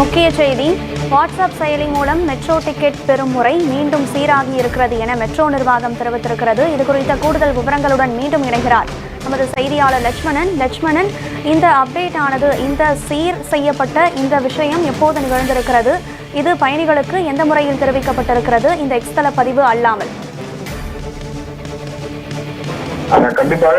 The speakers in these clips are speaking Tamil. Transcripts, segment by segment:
முக்கிய செய்தி வாட்ஸ்அப் செயலி மூலம் மெட்ரோ டிக்கெட் பெறும் முறை மீண்டும் சீராகி இருக்கிறது என மெட்ரோ நிர்வாகம் தெரிவித்திருக்கிறது. இது குறித்த கூடுதல் விவரங்களுடன் மீண்டும் இணைகிறார். நமது செய்தியாளர் லட்சுமணன். லட்சுமணன் இந்த அப்டேட் ஆனது இந்த சீர் செய்யப்பட்ட இந்த விஷயம் எப்போது நிகழ்ந்திருக்கிறது? இது பயணிகளுக்கு எந்த முறையில் தெரிவிக்கப்பட்டிருக்கிறது? இந்த எக்ஸ்தல பதிவு அல்லாமல். கண்டிப்பாக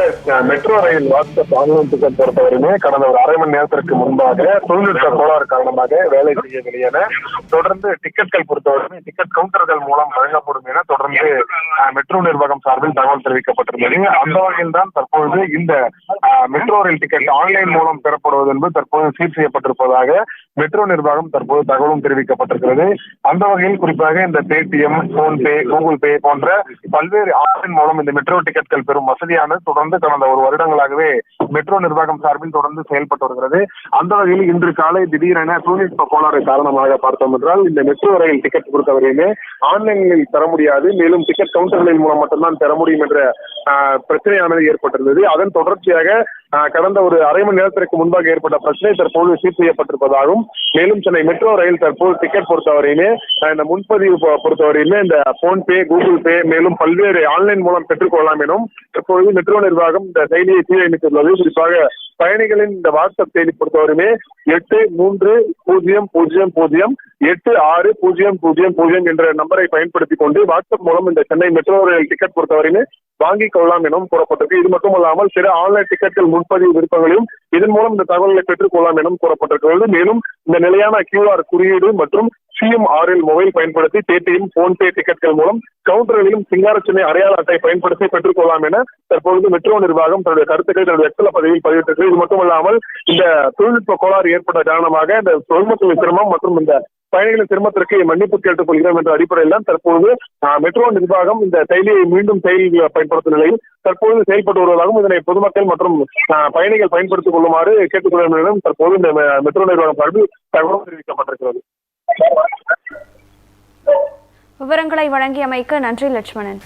metro rail WhatsApp online ticket பொறுத்தவரையுமே கடந்த ஒரு அரை மணி நேரத்திற்கு முன்பாக தொழில்நுட்ப கோளாறு காரணமாக வேலை செய்யவில்லை என தொடர்ந்து டிக்கெட்கள் பொறுத்தவரையுமே டிக்கெட் கவுண்டர்கள் மூலம் வழங்கப்படும் என தொடர்ந்து மெட்ரோ நிர்வாகம் சார்பில் தகவல் தெரிவிக்கப்பட்டிருந்தது. அந்த வகையில் தான் தற்பொழுது இந்த மெட்ரோ ரயில் டிக்கெட் ஆன்லைன் மூலம் பெறப்படுவது என்பது தற்போது சீர் செய்யப்பட்டிருப்பதாக மெட்ரோ நிர்வாகம் தற்போது தகவலும் தெரிவிக்கப்பட்டிருக்கிறது. அந்த வகையில் குறிப்பாக இந்த பேடிஎம் போன்பே கூகுள் பே போன்ற பல்வேறு ஆன்லைன் மூலம் இந்த மெட்ரோ டிக்கெட்கள் பெறும் வசதியானது தொடர்ந்து கடந்த ஒரு வருடங்களாகவே மெட்ரோ நிர்வாகம் சார்பில் தொடர்ந்து செயல்பட்டு வருகிறது. அந்த வகையில் இன்று காலை திடீரென தொழில்நுட்ப கோளாறு காரணமாக பார்த்தோம் என்றால் இந்த மெட்ரோ ரயில் டிக்கெட் பொறுத்தவரையுமே ஆன்லைனில் தர முடியாது. மேலும் டிக்கெட் கவுண்டர்களின் மூலம் மட்டும்தான் பெற முடியும் என்ற பிரச்சனையானது ஏற்பட்டிருந்தது. அதன் தொடர்ச்சியாக கடந்த ஒரு அரை மணி நேரத்திற்கு முன்பாக ஏற்பட்ட பிரச்சனை தற்போது சீர் செய்யப்பட்டிருப்பதாகவும் மேலும் சென்னை மெட்ரோ ரயில் தற்போது டிக்கெட் பொறுத்தவரையுமே இந்த முன்பதிவு பொறுத்தவரையிலே இந்த போன்பே கூகுள் பே மேலும் பல்வேறு ஆன்லைன் மூலம் பெற்றுக்கொள்ளலாம் எனும் தற்போது மெட்ரோ நிர்வாகம் இந்த செயலியை சீரமைத்துள்ளது குறிப்பாக பயணிகளின் இந்த வாட்ஸ்அப் செய்தி பொறுத்தவரையுமே எட்டு மூன்று பூஜ்ஜியம் பூஜ்ஜியம் பூஜ்ஜியம் எட்டு ஆறு பூஜ்ஜியம் பூஜ்ஜியம் பூஜ்ஜியம் என்ற நம்பரை பயன்படுத்தி கொண்டு வாட்ஸ்அப் மூலம் இந்த சென்னை மெட்ரோ ரயில் டிக்கெட் பொறுத்தவரையிலே வாங்கிக் கொள்ளலாம் எனவும் கூறப்பட்டிருக்கு. இது மட்டுமல்லாமல் சில ஆன்லைன் டிக்கெட்கள் முன்பதிவு விருப்பங்களையும் இதன் மூலம் இந்த தகவல்களை பெற்றுக் கொள்ளலாம் எனவும் கூறப்பட்டிருக்கிறது. மேலும் இந்த நிலையான கியூஆர் குறியீடு மற்றும் சிஎம்ஆர்எல் மொபைல் பயன்படுத்தி பேடிஎம் போன்பே டிக்கெட்கள் மூலம் கவுண்டர்களிலும் சிங்காரச்சினை அடையாள அட்டை பயன்படுத்தி பெற்றுக்கொள்ளலாம் என தற்பொழுது மெட்ரோ நிர்வாகம் தன்னுடைய கருத்துக்களை தன்னுடைய எக்ஸல பதிவில் பதிவிட்டிருக்கு. இது மட்டுமல்லாமல் இந்த தொழில்நுட்ப கோளாறு ஏற்பட்ட காரணமாக இந்த தொழில்நுட்ப சிரமம் மற்றும் இந்த பயணிகளின் சிரமத்திற்கு மன்னிப்பு கேட்டுக் கொள்கிறோம் என்ற அடிப்படையில் தான் தற்போது மெட்ரோ நிர்வாகம் இந்த செயலியை மீண்டும் செயலியில் பயன்படுத்தும் நிலையில் தற்போது செயல்பட்டு வருவதாகவும் இதனை பொதுமக்கள் மற்றும் ஆஹ், பயணிகள் பயன்படுத்திக் கொள்ளுமாறு கேட்டுக் கொள்ளும் தற்போது இந்த மெட்ரோ நிர்வாகம் சார்பில் தகவல் தெரிவிக்கப்பட்டிருக்கிறது. விவரங்களை வழங்கியமைக்கு நன்றி லட்சுமணன்.